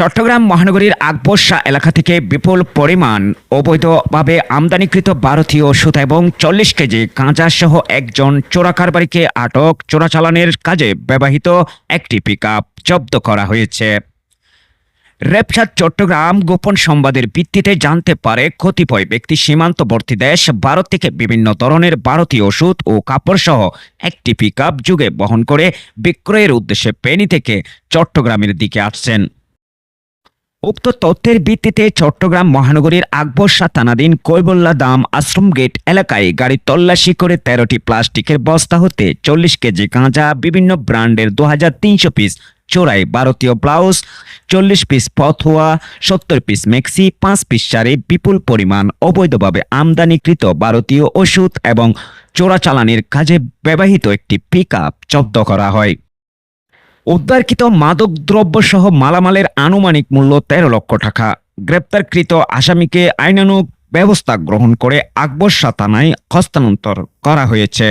চট্টগ্রাম মহানগরীর আকবর্ষা এলাকা থেকে বিপুল পরিমাণ অবৈধভাবে আমদানিকৃত ভারতীয় ওষুধ এবং চল্লিশ কেজি কাঁচা সহ একজন চোরাকারবারিকে আটক চোরাচালানের কাজে ব্যবহৃত একটি পিক জব্দ করা হয়েছে। রেপসাদ চট্টগ্রাম গোপন সংবাদের ভিত্তিতে জানতে পারে কতিপয় ব্যক্তি সীমান্তবর্তী দেশ, ভারত থেকে বিভিন্ন ধরনের ভারতীয় ওষুধ ও কাপড় সহ একটি পিক যুগে বহন করে বিক্রয়ের উদ্দেশ্যে পেনি থেকে চট্টগ্রামের দিকে আসছেন। উক্ত তথ্যের ভিত্তিতে চট্টগ্রাম মহানগরীর আকবর্ষা থানাধীন কৈবল্লা দাম আশ্রম গেট এলাকায় গাড়ি তল্লাশি করে তেরোটি প্লাস্টিকের বস্তা হতে চল্লিশ কেজি গাঁজা, বিভিন্ন ব্র্যান্ডের দু হাজার তিনশো পিস চোরাই ভারতীয় ব্লাউজ, চল্লিশ পিস পথোয়া, সত্তর পিস মেক্সি, পাঁচ পিস শাড়ি, বিপুল পরিমাণ অবৈধভাবে আমদানিকৃত ভারতীয় ওষুধ এবং চোরাচালানির কাজে ব্যবহৃত একটি পিক আপ জব্দ করা হয়। উদ্ধারকৃত মাদক দ্রব্য সহ মালামালের আনুমানিক মূল্য তেরো লক্ষ টাকা। গ্রেপ্তারকৃত আসামিকে আইনানুক ব্যবস্থা গ্রহণ করে আকবর সাতানায় হস্তান্তর করা হয়েছে।